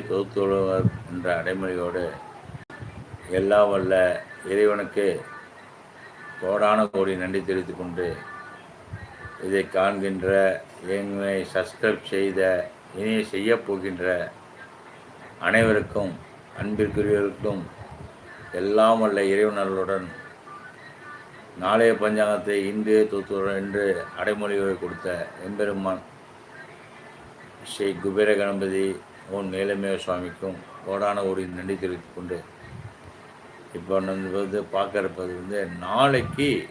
தொகுத்துள்ளவர் என்ற அடைமொழியோடு எல்லாம் வல்ல இறைவனுக்கு கோடான கோடி நன்றி தெரிவித்து கொண்டு இதை காண்கின்ற என்னை சப்ஸ்கிரைப் செய்த இனி செய்யப்போகின்ற அனைவருக்கும் அன்பிற்குரியவருக்கும் எல்லாம் வல்ல இறைவனர்களுடன் நாளைய பஞ்சாங்கத்தை இன்று தூத்துவர் என்று அடைமொழிகளை கொடுத்த எம்பெருமான் ஸ்ரீ குபேர கணபதி ஓன் நீலமேவ சுவாமிக்கும். கோடான ஒரு நன்றி தெரிவித்துக் கொண்டு இப்போ நம்ம வந்து பார்க்கறப்பது வந்து நாளைக்கு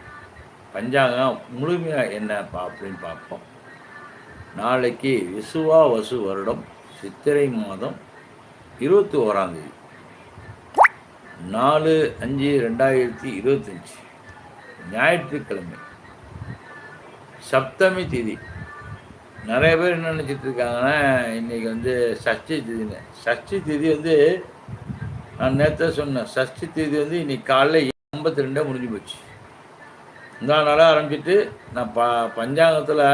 பஞ்சாங்கம் முழுமையாக என்ன பா அப்படின்னு பார்ப்போம். நாளைக்கு விசுவா வசு வருடம் சித்திரை மாதம் இருபத்தி ஓராந்தேதி நாலு அஞ்சு ரெண்டாயிரத்தி இருபத்தஞ்சி. ஞாயிற்றுக்கிழமை. சப்தமி திதி. நிறைய பேர் என்ன நினச்சிட்டு இருக்காங்கன்னா இன்னைக்கு வந்து சஷ்டி திதின்னு. சஷ்டி திதி வந்து நான் நேற்று சொன்னேன் சஷ்டி திதி வந்து இன்னைக்கு காலைல ஐம்பத்தி ரெண்டாக முடிஞ்சு போச்சு. இந்த நாளாக ஆரம்பிச்சிட்டு நான் ப பஞ்சாங்கத்தில்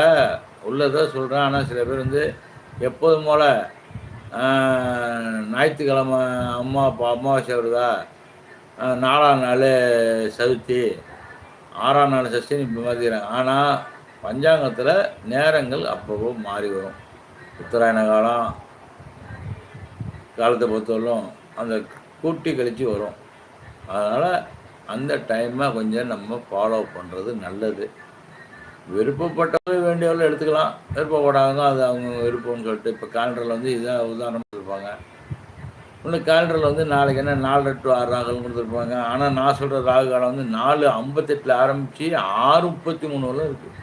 உள்ளதாக சொல்கிறேன் ஆனால் சில பேர் வந்து எப்போதும் போல் ஞாயிற்றுக்கிழமை அம்மா அப்பா அமாவாசை வருதா? நாலாம் நாள் சதுர்த்தி ஆறாம் நாள் சஷ்டின்னு இப்போ மாற்றிக்கிறாங்க ஆனால் பஞ்சாங்கத்தில் நேரங்கள் அப்பப்போ மாறி வரும். உத்தராயண காலம் காலத்தை பொறுத்தவரைக்கும் அந்த கூட்டி கழித்து வரும். அதனால் அந்த டைமை கொஞ்சம் நம்ம ஃபாலோ பண்ணுறது நல்லது. விருப்பப்பட்டவங்க வேண்டியவர்கள் எடுத்துக்கலாம். விருப்பப்படாதவங்க அது அவங்க விருப்பம்னு சொல்லிட்டு இப்போ கேலண்டரில் வந்து இதான் உதாரணம் இருப்பாங்க இன்னும் கேலண்டரில் வந்து நாளைக்கு என்ன நாலு டு ஆறு ராகல் கொடுத்துருப்பாங்க. ஆனால் நான் சொல்கிற ராகு காலம் வந்து நாலு ஐம்பத்தெட்டில் ஆரம்பித்து ஆறு முப்பத்தி மூணு வரலாம் இருக்குது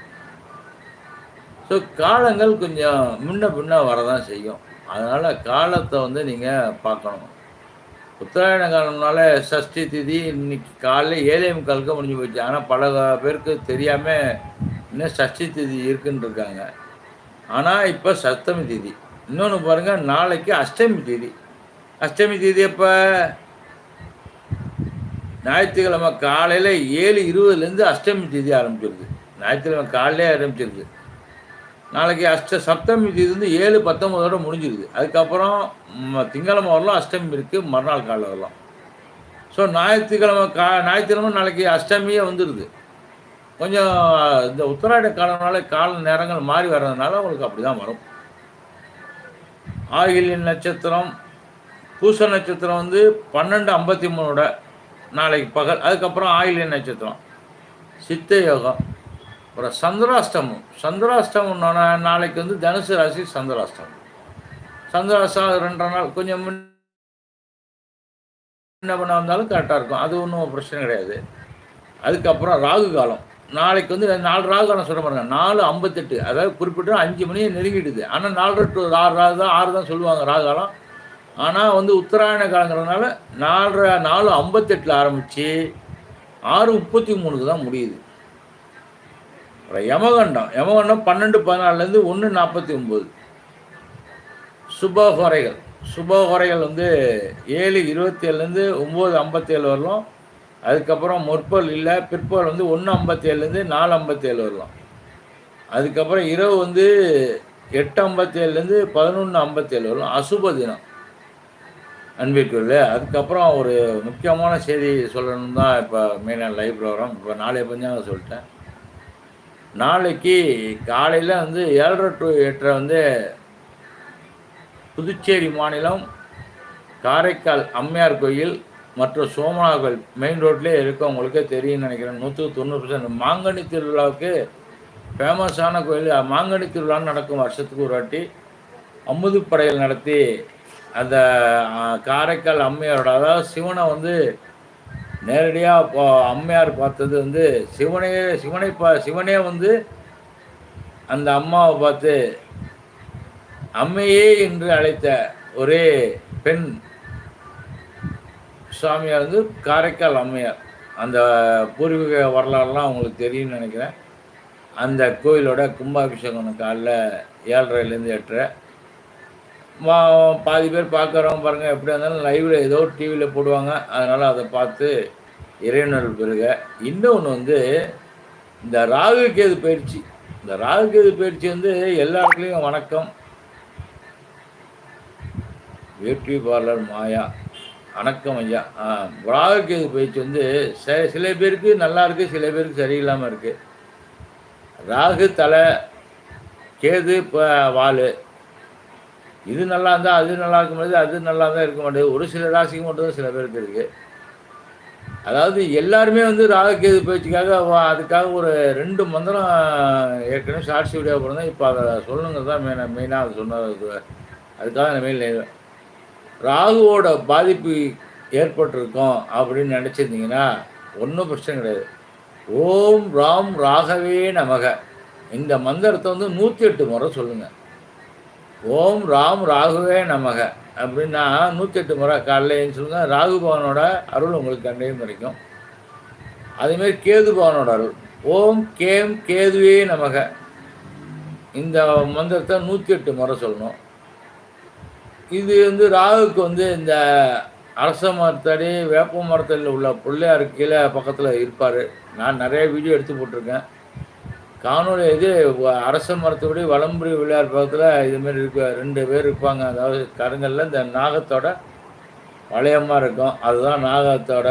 ஸோ காலங்கள் கொஞ்சம் முன்ன பின்ன வரதான் செய்யும். அதனால் காலத்தை வந்து நீங்கள் பார்க்கணும். உத்தராயண காலம்னால சஷ்டி திதி இன்னைக்கு காலைல ஏழே முக்காலுக்கு முடிஞ்சு போச்சு. ஆனால் பல பேருக்கு தெரியாமல் இன்னும் சஷ்டி திதி இருக்குன்னு இருக்காங்க. ஆனால் இப்போ சப்தமி திதி. இன்னொன்று பாருங்கள் நாளைக்கு அஷ்டமி திதி. அஷ்டமி திதி எப்போ? ஞாயிற்றுக்கிழமை காலையில் ஏழு இருபதுலேருந்து அஷ்டமி திதி ஆரம்பிச்சிருது. ஞாயிற்றுக்கிழமை காலையிலே ஆரம்பிச்சிருது. நாளைக்கு அஷ்ட சப்தமி தேதி வந்து ஏழு பத்தொம்போதோட முடிஞ்சிருது. அதுக்கப்புறம் திங்களம வரலாம் அஷ்டமி இருக்குது மறுநாள் காலையில் வரலாம். ஸோ ஞாயிற்றுக்கிழமை கா ஞாயிற்றுக்கிழமை நாளைக்கு அஷ்டமியே வந்துடுது கொஞ்சம் இந்த உத்தராயண காலம்னால கால நேரங்கள் மாறி வர்றதுனால உங்களுக்கு அப்படி தான் வரும். ஆகிலின் நட்சத்திரம் பூச நட்சத்திரம் வந்து பன்னெண்டு ஐம்பத்தி மூணோட நாளைக்கு பகல் அதுக்கப்புறம் ஆயிலின் நட்சத்திரம். சித்த யோகம். அப்புறம் சந்திராஷ்டமம். சந்திராஷ்டமம்னா நாளைக்கு வந்து தனுசு ராசி சந்திராஷ்டமம். சந்திராஷ்டம் ரெண்டரை நாள் கொஞ்சம் என்ன பண்ண வந்தாலும் கரெக்டாக இருக்கும். அது ஒன்றும் பிரச்சனை கிடையாது. அதுக்கப்புறம் ராகு காலம். நாளைக்கு வந்து நாலு ராகு காலம் சொல்ல பாருங்க. நாலு ஐம்பத்தெட்டு அதாவது குறிப்பிட்ட அஞ்சு மணியை நெருங்கிடுது. ஆனால் நாலு டு ஆறு ராகு தான் ஆறு தான் சொல்லுவாங்க ராகு காலம். ஆனால் வந்து உத்தராயண காலங்கிறதுனால நாலரை நாலு ஐம்பத்தெட்டில் ஆரம்பித்து ஆறு முப்பத்தி மூணுக்கு தான் முடியுது. யமகண்டம். யமகண்டம் பன்னெண்டு பதினாலுலேருந்து ஒன்று நாற்பத்தி ஒம்பது. சுபகுறைகள். சுபகுறைகள் வந்து ஏழு இருபத்தி ஏழுலேருந்து ஒம்பது ஐம்பத்தேழு வரலாம். அதுக்கப்புறம் முற்பல் இல்லை பிற்பல் வந்து ஒன்று ஐம்பத்தேழுலேருந்து நாலு ஐம்பத்தேழு வரலாம். அதுக்கப்புறம் இரவு வந்து எட்டு ஐம்பத்தேழுலேருந்து பதினொன்று ஐம்பத்தேழு வரலாம். அசுப தினம். அன்பிற்குள்ள அதுக்கப்புறம் ஒரு முக்கியமான செய்தி சொல்லணும் தான் இப்போ மெயினாக லைவ் ப்ரோக்ராம். இப்போ நாளைய பஞ்சாங்க சொல்லிட்டேன். நாளைக்கு காலையில் வந்து ஏழரை டு எட்டரை வந்து புதுச்சேரி மாநிலம் காரைக்கால் அம்மையார் கோயில் மற்றும் சோமனா கோயில் மெயின் ரோட்லேயே இருக்கவங்களுக்கே தெரியும்னு நினைக்கிறேன். நூற்றுக்கு தொண்ணூறு பர்சன்ட் மாங்கனி திருவிழாவுக்கு ஃபேமஸான கோயில் மாங்கனி திருவிழான்னு நடக்கும் வருஷத்துக்கு ஒரு வாட்டி. அமுது படையல் நடத்தி அந்த காரைக்கால் அம்மையாரோட அதாவது சிவனை வந்து நேரடியாக இப்போ அம்மையார் பார்த்தது வந்து சிவனையே சிவனை பா சிவனே வந்து அந்த அம்மாவை பார்த்து அம்மையே என்று அழைத்த ஒரே பெண் சுவாமியார் வந்து காரைக்கால் அம்மையார். அந்த பூர்வீக வரலாறுலாம் அவங்களுக்கு தெரியும்னு நினைக்கிறேன். அந்த கோயிலோட கும்பாபிஷேகம் காலைல ஏழரைலேருந்து எட்டரை. பாதி பேர் பார்க்குறவங்க பாருங்கள் எப்படியா இருந்தாலும் லைவில் ஏதோ டிவியில் போடுவாங்க. அதனால் அதை பார்த்து இறைநல் பெறுக. இன்னொன்று வந்து இந்த ராகு கேது பயிற்சி. இந்த ராகு கேது பயிற்சி வந்து எல்லாருக்குலேயும் வணக்கம். Beauty parlour Maya. வணக்கம் ஐயா. ஆ ராகுகேது பயிற்சி வந்து ச சில பேருக்கு நல்லா இருக்குது சில பேருக்கு சரியில்லாமல் இருக்குது ராகு தலை கேது இப்போ வால். இது நல்லா இருந்தால் அது நல்லா இருக்க மாட்டேது அது நல்லா தான் இருக்க மாட்டேது ஒரு சில ராசிக்கு மட்டும் தான் சில பேருக்கு இருக்குது அதாவது எல்லாருமே வந்து ராகக்கேது பயிற்சிக்காக வா- அதுக்காக ஒரு ரெண்டு மந்திரம் ஏற்கனவே ஷார்ட்ஸ் வீடியோ போடுறேன் இப்போ அதை சொல்லுங்க தான் மெயினாக மெயினாக அது சொன்னது அதுக்காக நான் மெயில் ராகுவோட பாதிப்பு ஏற்பட்டிருக்கோம் அப்படின்னு நினச்சிருந்தீங்கன்னா ஒன்றும் பிரச்சனை கிடையாது. ஓம் ராம் ராகவே நமக. இந்த மந்திரத்தை வந்து நூற்றி எட்டு முறை சொல்லுங்கள் ஓம் ராம் ராகுவே நமக. அப்படின்னா நூற்றி எட்டு முறை காலைல ஏன்னு ராகு பவனோட அருள் உங்களுக்கு கண்டையும் கிடைக்கும் அதேமாரி கேது பவனோட அருள். ஓம் கேம் கேதுவே நமக. இந்த மந்திரத்தை நூற்றி எட்டு முறை சொல்லணும். இது வந்து ராகுக்கு வந்து இந்த அரச மரத்தடி வேப்ப மரத்தில் உள்ள பிள்ளையார் கீழே பக்கத்தில் இருப்பார். நான் நிறைய வீடியோ எடுத்து போட்டிருக்கேன். காணொலி இது அரச மரத்துப்படி வளம்புரி விளையார் பக்கத்தில் இதுமாரி இருக்க. ரெண்டு பேர் இருப்பாங்க. அதாவது கருங்கல்ல இந்த நாகத்தோட வளையமாக இருக்கும். அதுதான் நாகத்தோட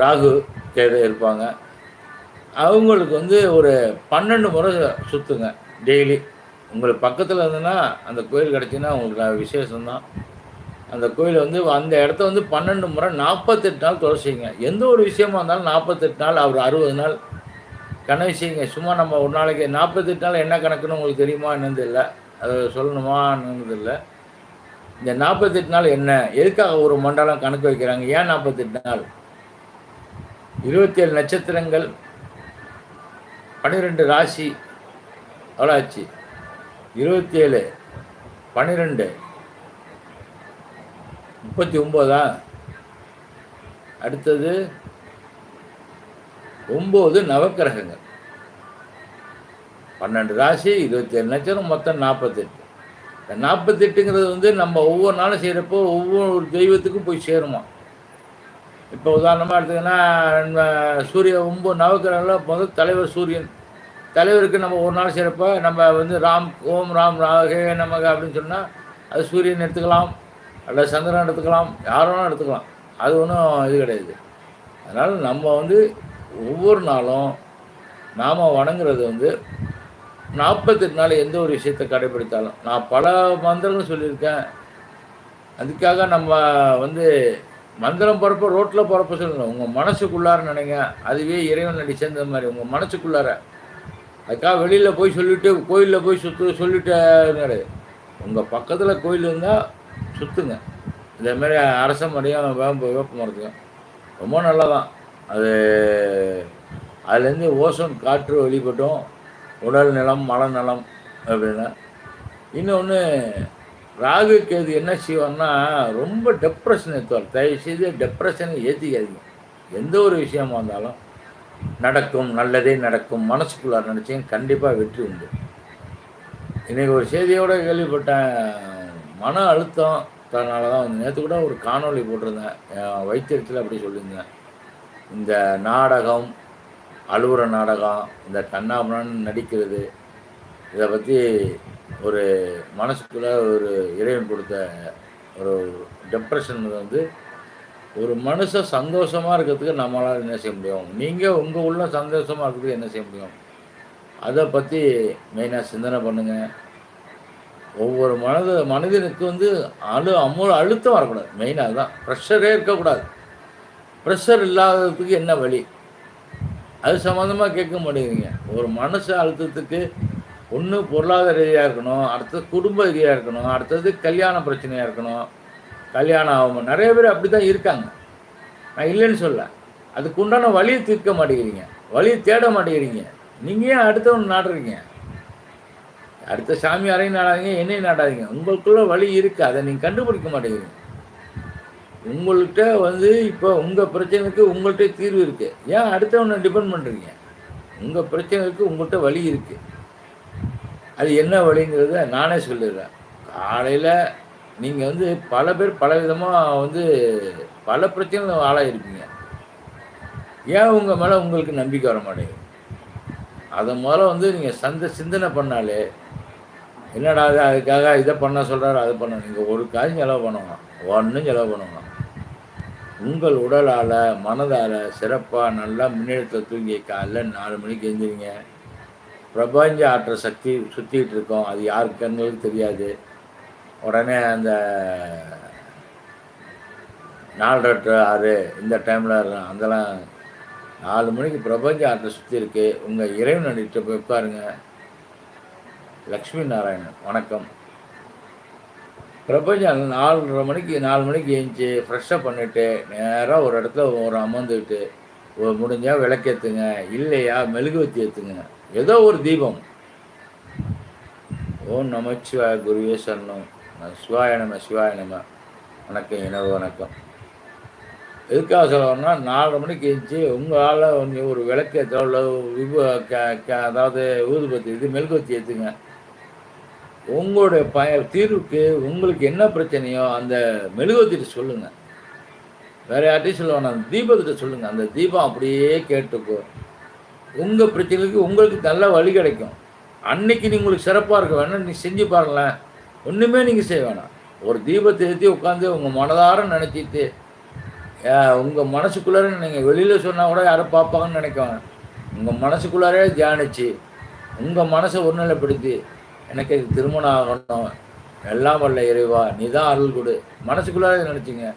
ராகு கேது இருப்பாங்க. அவங்களுக்கு வந்து ஒரு பன்னெண்டு முறை சுற்றுங்க டெய்லி. உங்களுக்கு பக்கத்தில் இருந்ததுன்னா அந்த கோயில் கிடச்சின்னா உங்களுக்கு விசேஷம்தான். அந்த கோயில் வந்து அந்த இடத்த வந்து பன்னெண்டு முறை நாற்பத்தெட்டு நாள் துளசிங்க. எந்த ஒரு விஷயமா இருந்தாலும் நாற்பத்தெட்டு நாள் அவர் அறுபது நாள் கனவு செய்யுங்க சும்மா நம்ம ஒரு நாளைக்கு நாற்பத்தெட்டு நாள் என்ன கணக்குன்னு உங்களுக்கு தெரியுமா என்னது இல்லை அதை சொல்லணுமான்னு இல்லை. இந்த நாற்பத்தெட்டு நாள் என்ன? எதுக்காக ஒரு மண்டலம் கணக்கு வைக்கிறாங்க? ஏன் நாற்பத்தெட்டு நாள்? இருபத்தி ஏழு நட்சத்திரங்கள் பன்னிரெண்டு ராசி எவ்வளோ ஆச்சு இருபத்தி ஏழு பன்னிரெண்டு முப்பத்தி ஒம்போதா? அடுத்தது ஒம்பது நவக்கிரகங்கள். பன்னெண்டு ராசி இருபத்தேழு நட்சத்திரம் மொத்தம் நாற்பத்தெட்டு இந்த நாற்பத்தெட்டுங்கிறது வந்து நம்ம ஒவ்வொரு நாளும் செய்கிறப்போ ஒவ்வொரு தெய்வத்துக்கும் போய் சேருமா? இப்போ உதாரணமாக எடுத்துக்கினா சூரிய ஒம்பது நவக்கிரகங்களில் முதல் தலைவர் சூரியன். தலைவருக்கு நம்ம ஒரு நாள் செய்கிறப்ப நம்ம வந்து ராம் ஓம் ராம் ராகே நமக அப்படின்னு சொன்னால் அது சூரியன் எடுத்துக்கலாம் அல்லது சந்திரன் எடுத்துக்கலாம் யாரும் எடுத்துக்கலாம். அது ஒன்றும் இது கிடையாது. அதனால் நம்ம வந்து ஒவ்வொரு நாளும் நாம் வணங்குறது வந்து நாற்பத்தெட்டு நாள் எந்த ஒரு விஷயத்தை கடைபிடித்தாலும் நான் பல மந்திரங்கள் சொல்லியிருக்கேன். அதுக்காக நம்ம வந்து மந்திரம் போகிறப்ப ரோட்டில் போகிறப்ப சொல்லணும் உங்கள் மனசுக்குள்ளார நினைங்க. அதுவே இறைவன் நடி சேர்ந்த மாதிரி. உங்கள் மனசுக்குள்ளார. அதுக்காக வெளியில் போய் சொல்லிவிட்டு கோயிலில் போய் சுற்று சொல்லிட்டு உங்கள் பக்கத்தில் கோயில் இருந்தால் சுற்றுங்க இதேமாரி அரச மரியம் வேம்ப வேப்ப மரத்துக்கும் ரொம்ப நல்லதான். அது அதுலேருந்து ஓசோன் காற்று வெளிப்பட்டும். உடல் நலம் மன நலம் அப்படின்னா. இன்னொன்று ராகு கேது என்ன செய்வோம்னா ரொம்ப டெப்ரெஷன் ஏற்றுவார் தயவு செய்து டெப்ரெஷனை ஏற்றிக்காதீங்க எந்த ஒரு விஷயமா இருந்தாலும் நடக்கும் நல்லதே நடக்கும் மனசுக்குள்ளார் நினச்சிங்க கண்டிப்பாக வெற்றி உண்டு. இன்றைக்கி ஒரு செய்தியோட கேள்விப்பட்டேன். மன அழுத்தம் தனால தான் வந்து நேற்று கூட ஒரு காணொளி போட்டிருந்தேன். வைத்தியத்தில் அப்படி சொல்லியிருந்தேன். இந்த நாடகம் அழுகுற நாடகம் இந்த கண்ணாமணன் நடிக்கிறது இதை பற்றி ஒரு மனசுக்குள்ளே ஒரு இறைவன் கொடுத்த ஒரு டெப்ரெஷன் வந்து ஒரு மனுஷன் சந்தோஷமாக இருக்கிறதுக்கு நம்மளால் என்ன செய்ய முடியும்? நீங்கள் உங்கள் உள்ள சந்தோஷமாக இருக்கிறதுக்கு என்ன செய்ய முடியும்? அதை பற்றி மெயினாக சிந்தனை பண்ணுங்கள் ஒவ்வொரு மனது மனிதனுக்கு வந்து அழு அமு அழுத்தம் வரக்கூடாது. மெயினாக தான் ப்ரெஷரே இருக்கக்கூடாது. ப்ரெஷர் இல்லாததுக்கு என்ன வழி? அது சம்மந்தமாக கேட்க மாட்டேங்கிறீங்க. ஒரு மனசு அழுத்தத்துக்கு ஒன்று பொருளாதார ரீதியாக இருக்கணும் அடுத்தது குடும்ப ரீதியாக இருக்கணும் அடுத்தது கல்யாண பிரச்சனையாக இருக்கணும் கல்யாணம் ஆகும். நிறைய பேர் அப்படி தான் இருக்காங்க. நான் இல்லைன்னு சொல்ல. அதுக்கு உண்டான வழியை தீர்க்க மாட்டேங்கிறீங்க. வழியை தேட மாட்டேங்கிறீங்க. நீங்கள் ஏன் அடுத்தவன் நாடுறீங்க? அடுத்த சாமியாரையும் நாடாதீங்க என்னையும் நாடாதீங்க. உங்களுக்குள்ள வழி இருக்குது அதை நீங்கள் கண்டுபிடிக்க மாட்டேங்கிறீங்க. உங்கள்கிட்ட வந்து இப்போ உங்கள் பிரச்சனைக்கு உங்கள்கிட்ட தீர்வு இருக்குது ஏன் அடுத்தவனை டிபெண்ட் பண்ணுறீங்க உங்கள் பிரச்சனைக்கு உங்கள்கிட்ட வழி இருக்குது அது என்ன வழிங்கிறத நானே சொல்லிடுறேன். காலையில் நீங்கள் வந்து பல பேர் பல விதமாக வந்து பல பிரச்சனைகள் ஆளாயிருப்பீங்க. ஏன் உங்கள் மேலே உங்களுக்கு நம்பிக்கை வர மாட்டேங்குது? அதை முதல்ல வந்து நீங்கள் சந்த சிந்தனை பண்ணாலே என்னடா அது அதுக்காக இதை பண்ண சொல்கிறாரு அதை பண்ண. நீங்கள் ஒரு காசு செலவு பண்ணுவோம் ஒன்றும் செலவு பண்ணுவோம் உங்கள் உடலால் மனதால் சிறப்பாக நல்லா முன்னெடுத்த தூங்கி காலைல நாலு மணிக்கு எழுந்திரிங்க. பிரபஞ்ச ஆற்றல் சக்தி சுற்றிக்கிட்டு இருக்கோம். அது யாருக்கு கண்களுக்கு தெரியாது. உடனே அந்த நாலரை டு ஆறு இந்த டைமில் அதெல்லாம் நாலு மணிக்கு பிரபஞ்ச ஆற்றல் சுற்றி இருக்குது உங்கள் இறைவன் அடிக்கிட்ட போய் உட்காருங்க. லக்ஷ்மி நாராயணன் வணக்கம். பிரபஞ்சம் நாலரை மணிக்கு நாலு மணிக்கு ஏஞ்சி ஃப்ரெஷ்ஷாக பண்ணிவிட்டு நேராக ஒரு இடத்துல ஒரு அமர்ந்துக்கிட்டு ஒரு முடிஞ்சால் விளக்கேற்றுங்க இல்லையா மெழுகுவத்தி ஏற்றுங்க ஏதோ ஒரு தீபம். ஓம் நமச்சிவாய குருவே சரணம். சிவாய நம சிவாய நம. வணக்கம் இனவு வணக்கம். எதுக்காக சொல்லணும்னா நாலரை மணிக்கு எழுந்துச்சி உங்களால் ஒரு விளக்கேற்றோ இல்லை க- க- அதாவது ஊதுபத்தி இது மெழுகுவத்தி ஏற்றுங்க உங்களுடைய பய தீர்வுக்கு உங்களுக்கு என்ன பிரச்சனையோ அந்த மெழுகுவத்திட்டு சொல்லுங்கள் வேற யார்ட்டையும் சொல்ல வேணாம். அந்த தீபத்திட்ட சொல்லுங்கள் அந்த தீபம் அப்படியே கேட்டுக்கோ. உங்கள் பிரச்சனைக்கு உங்களுக்கு நல்ல வழி கிடைக்கும். அன்னைக்கு நீ உங்களுக்கு சிறப்பாக இருக்க வேணாம். நீ செஞ்சு பாருங்களேன். ஒன்றுமே நீங்கள் செய்ய வேணாம். ஒரு தீபத்தை ஏற்றி உட்காந்து உங்கள் மனதார நினச்சிட்டு உங்கள் மனசுக்குள்ளார நீங்கள் வெளியில் சொன்னால் கூட யாரும் பார்ப்பாங்கன்னு நினைக்குவாங்க உங்கள் மனசுக்குள்ளாரே தியானிச்சு உங்கள் மனசை ஒருநிலைப்படுத்தி எனக்கு திருமணம் ஆகணும். எல்லாம் வல்ல இறைவா நீ தான் அருள் கொடு. மனசுக்குள்ளார நினச்சிங்க?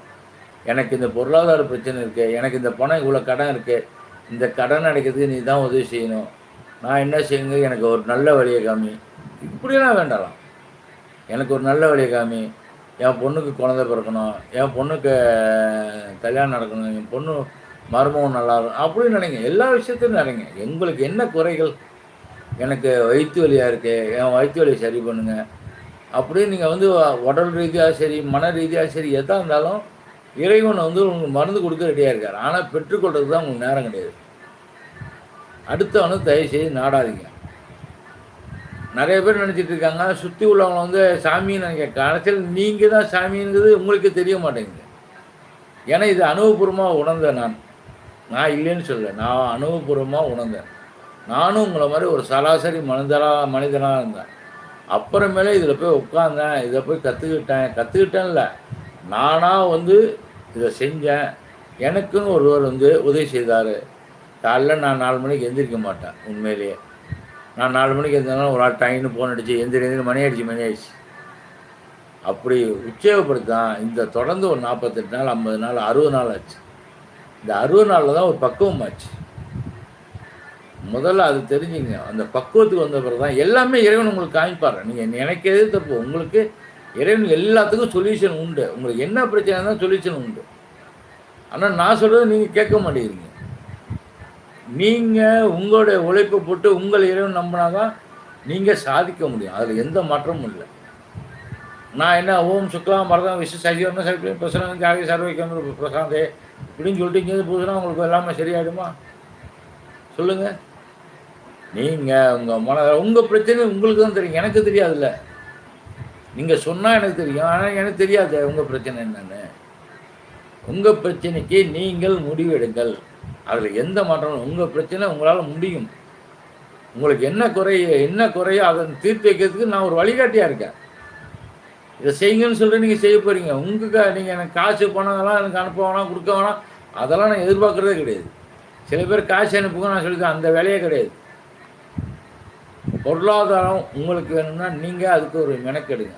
எனக்கு இந்த பொருளாதார பிரச்சனை இருக்குது எனக்கு இந்த பணம் இவ்வளோ கடன் இருக்குது இந்த கடன் அடைக்கிறதுக்கு நீ தான் உதவி செய்யணும். நான் என்ன செய்யுங்க எனக்கு ஒரு நல்ல வழியை காமி. இப்படியெல்லாம் வேண்டாம். எனக்கு ஒரு நல்ல வழியை காமி. என் பொண்ணுக்கு குழந்தை பிறக்கணும். என் பொண்ணுக்கு கல்யாணம் நடக்கணும். என் பொண்ணு மருமகம் நல்லா இருக்கும் அப்படின்னு நினைங்க. எல்லா விஷயத்தையும் நினைங்க. எங்களுக்கு என்ன குறைகள்? எனக்கு வயிற்று வலியாக இருக்குது என் வயிற்று வலியை சரி பண்ணுங்க. அப்படியே நீங்கள் வந்து உடல் ரீதியாக சரி மன ரீதியாக சரி எதாக இருந்தாலும் இறைவன் வந்து உங்களுக்கு மருந்து கொடுக்க ரெடியாக இருக்கார். ஆனால் பெற்றுக்கொள்றதுக்கு தான் உங்களுக்கு நேரம் கிடையாது. அடுத்தவனு தயவு செய்து நாடாதீங்க. நிறைய பேர் நினச்சிட்டு இருக்காங்க சுற்றி உள்ளவங்க வந்து சாமின்னு நினைக்க கடைசியில் நீங்கள் தான் சாமிங்கிறது உங்களுக்கு தெரிய மாட்டேங்குது. ஏன்னா இது அனுபவபூர்வமாக உணர்ந்தேன் நான். நான் இல்லைன்னு சொல்ல நான் அனுபவபூர்வமாக உணர்ந்தேன். நானும் உங்களை மாதிரி ஒரு சராசரி மனிதனாக மனிதனாக இருந்தேன். அப்புறமேலே இதில் போய் உட்காந்தேன் இதை போய் கற்றுக்கிட்டேன் கற்றுக்கிட்டேன்ல நானாக வந்து இதை செஞ்சேன். எனக்குன்னு ஒருவர் வந்து உதவி செய்தார். காலைல நான் நாலு மணிக்கு எந்திரிக்க மாட்டேன் உண்மையிலேயே. நான் நாலு மணிக்கு எந்திரினாலும் ஒரு ஆள் டைன்னு ஃபோன் அடிச்சு எந்திரி எந்திரி மணி ஆயிடுச்சு மணி ஆயிடுச்சு. அப்படி உச்சேகப்படுத்தான் இந்த தொடர்ந்து ஒரு நாற்பத்தெட்டு நாள் ஐம்பது நாள் அறுபது நாள் ஆச்சு. இந்த அறுபது நாளில் தான் ஒரு பக்குவம் ஆச்சு. முதல்ல அது தெரிஞ்சுங்க. அந்த பக்குவத்துக்கு வந்த பிறகு தான் எல்லாமே இறைவன் உங்களுக்கு காமிப்பார். நீங்கள் நினைக்கிறது தப்பு? உங்களுக்கு இறைவன் எல்லாத்துக்கும் சொல்யூஷன் உண்டு. உங்களுக்கு என்ன பிரச்சனை இருந்தாலும் சொல்யூஷன் உண்டு. ஆனால் நான் சொல்கிறது நீங்கள் கேட்க மாட்டேங்கிறீங்க. நீங்கள் உங்களுடைய உழைப்பை போட்டு உங்கள் இறைவன் நம்பினா தான் நீங்கள் சாதிக்க முடியும். அதில் எந்த மாற்றமும் இல்லை. நான் என்ன ஓம் சுக்லாம் மரதம் விஷ சஜீவன சரி பிரசனம் ஜாகி சர்வைக்கம் பிரசாந்தே இப்படின்னு சொல்லிட்டு இங்கேருந்து போதுன்னா உங்களுக்கு எல்லாமே சரியாயிடுமா? சொல்லுங்கள் நீங்கள் உங்கள் மன உங்கள் பிரச்சனை உங்களுக்கு தான் தெரியும். எனக்கு தெரியாதுல்ல. நீங்கள் சொன்னால் எனக்கு தெரியும். ஆனால் எனக்கு தெரியாது உங்கள் பிரச்சனை என்னன்னு. உங்கள் பிரச்சனைக்கு நீங்கள் முடிவெடுங்கள். அதில் எந்த மாற்றமும் உங்கள் பிரச்சனை உங்களால் முடியும். உங்களுக்கு என்ன குறைய என்ன குறையோ அதை தீர்த்து வைக்கிறதுக்கு நான் ஒரு வழிகாட்டியாக இருக்கேன். இதை செய்யுங்கன்னு சொல்லிட்டு நீங்கள் செய்ய போகிறீங்க உங்களுக்கு நீங்கள் எனக்கு காசு பணம்லாம் எனக்கு அனுப்ப வேணாம் கொடுக்க வேணாம். அதெல்லாம் நான் எதிர்பார்க்குறதே கிடையாது. சில பேர் காசு அனுப்புங்க நான் சொல்லியிருக்கேன் அந்த வேலையே கிடையாது. பொருளாதாரம் உங்களுக்கு வேணும்னா நீங்கள் அதுக்கு ஒரு மெனக்கெடுங்க.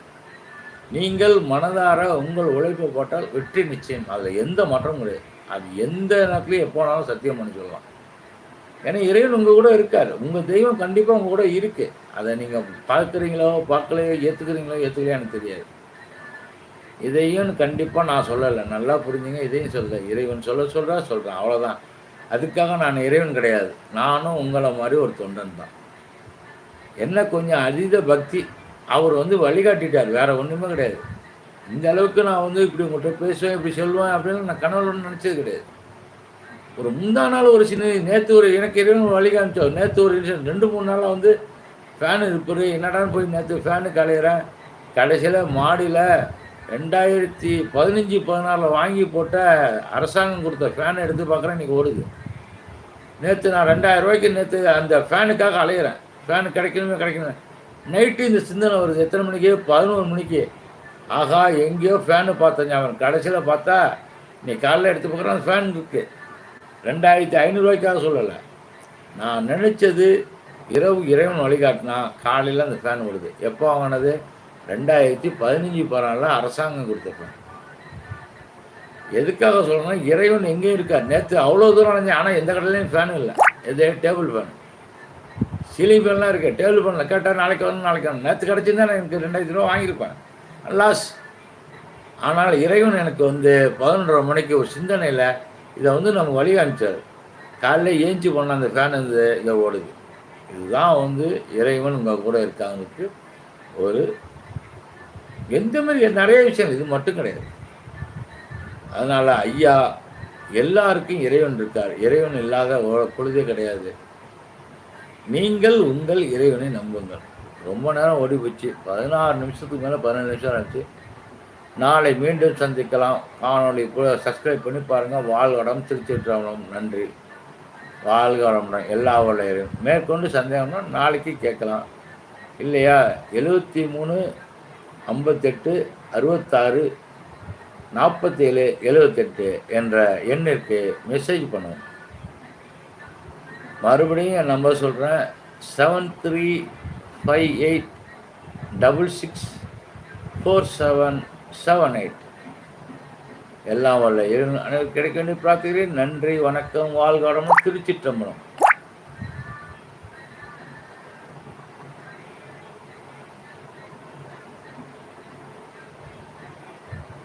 நீங்கள் மனதார உங்கள் உழைப்பை போட்டால் வெற்றி நிச்சயம். அதில் எந்த மாற்றமும் கிடையாது. அது எந்த நேரத்துலையும் எப்போனாலும் சத்தியம் பண்ணி சொல்லலாம். ஏன்னா இறைவன் உங்கள் கூட இருக்கார். உங்கள் தெய்வம் கண்டிப்பாக உங்கள் கூட இருக்குது அதை நீங்கள் பார்க்குறீங்களோ பார்க்கலையோ ஏற்றுக்கிறீங்களோ ஏற்றுக்கலையோ எனக்கு தெரியாது. இதையும் கண்டிப்பாக நான் சொல்லலை. நல்லா புரிஞ்சுங்க. இதையும் சொல்ல இறைவன் சொல்ல சொல்கிறா சொல்கிறேன் அவ்வளோதான் அதுக்காக நான் இறைவன் கிடையாது. நானும் உங்களை மாதிரி ஒரு தொண்டன் தான். என்ன கொஞ்சம் அதீத பக்தி. அவர் வந்து வழிகாட்டிட்டார். வேற ஒன்றுமே கிடையாது. இந்த அளவுக்கு நான் வந்து இப்படி உங்கள்கிட்ட பேசுவேன் இப்படி சொல்லுவேன் அப்படின்னு நான் கனவுல நினச்சது கிடையாது. ஒரு முந்தா நாள் ஒரு சின்ன நேற்று ஒரு எனக்கு இறைவன் வழி காமிச்சோம் நேற்று ஒரு நிமிஷம் ரெண்டு மூணு நாளாக வந்து ஃபேனு இருப்பார். என்னடான்னு போய் நேற்று ஃபேனு கலையிறேன் கடைசியில் மாடியில் ரெண்டாயிரத்தி பதினஞ்சு பதினாறில் வாங்கி போட்ட அரசாங்கம் கொடுத்த ஃபேனை எடுத்து பார்க்குறேன் இன்றைக்கி ஓடுது. நேற்று நான் ரெண்டாயிரம் ரூபாய்க்கு நேற்று அந்த ஃபேனுக்காக அலையிறேன். ஃபேன் கிடைக்கணுமே கிடைக்கணும் நைட்டு இந்த சிந்தனை வருது. எத்தனை மணிக்கு? பதினோரு மணிக்கு. ஆகா எங்கேயோ ஃபேனு பார்த்தேன் அவன். கடைசியில் பார்த்தா நீ காலைல எடுத்து பார்க்குறான் அந்த ஃபேன் இருக்குது ரெண்டாயிரத்தி ஐநூறுரூவாய்க்காக சொல்லலை. நான் நினச்சது இரவு இறைவன் வழிகாட்டினா காலையில் அந்த ஃபேன் வருது எப்போ வாங்கினது? ரெண்டாயிரத்தி பதினஞ்சு பதினாலில் அரசாங்கம் கொடுத்த ஃபேன் எதுக்காக சொல்லணும்னா இறைவன் எங்கேயும் இருக்கார். நேற்று அவ்வளோ தூரம் அடைஞ்சேன் ஆனால் எந்த கடையிலையும் ஃபேன் இல்லை. எது? டேபிள் ஃபேன் சீலிங் ஃபேன்லாம் இருக்குது டேபிள் பண்ணல. கேட்டால் நாளைக்கு வரணும் நாளைக்கு வரணும் நேற்று கிடச்சிருந்தா நான் எனக்கு ரெண்டாயிரத்தி ரூபா வாங்கியிருப்பேன். லாஸ் ஆனால் இறைவன் எனக்கு வந்து பதினொன்றரை மணிக்கு ஒரு சிந்தனையில் இதை வந்து நம்ம வழி காமிச்சார். காலைல ஏஞ்சி பண்ண அந்த ஃபேன் வந்து இதை ஓடுது. இதுதான் வந்து இறைவன் உங்கள் கூட இருக்காங்களுக்கு ஒரு எந்த மாதிரி நிறைய விஷயம் இது மட்டும் கிடையாது. அதனால் ஐயா எல்லாருக்கும் இறைவன் இருக்கார். இறைவன் இல்லாத பொழுதே கிடையாது. நீங்கள் உங்கள் இறைவனை நம்புங்கள். ரொம்ப நேரம் ஓடி போச்சு. பதினாறு நிமிஷத்துக்கு மேலே பதினேழு நிமிஷம் ஆச்சு. நாளை மீண்டும் சந்திக்கலாம். காணொளி கூட சப்ஸ்கிரைப் பண்ணி பாருங்கள் வாழ்வடம் திருச்சிற்றம்பலம். நன்றி. வாழ்க எல்லா வளையரும் மேற்கொண்டு சந்தேகம்னா நாளைக்கு கேட்கலாம். இல்லையா? எழுபத்தி மூணு ஐம்பத்தெட்டு அறுபத்தாறு நாற்பத்தேழு எழுபத்தெட்டு என்ற எண்ணிற்கு மெசேஜ் பண்ணுவோம் மறுபடியும் என் நம்பர் சொல்கிறேன் seven three five eight double six four seven seven eight எல்லாம் வல்ல இறைவன் கிடைக்க வேண்டிய பிரார்த்திக்கிறேன். நன்றி வணக்கம் வாழ்காடமும் திருச்சிற்றம்பலம்.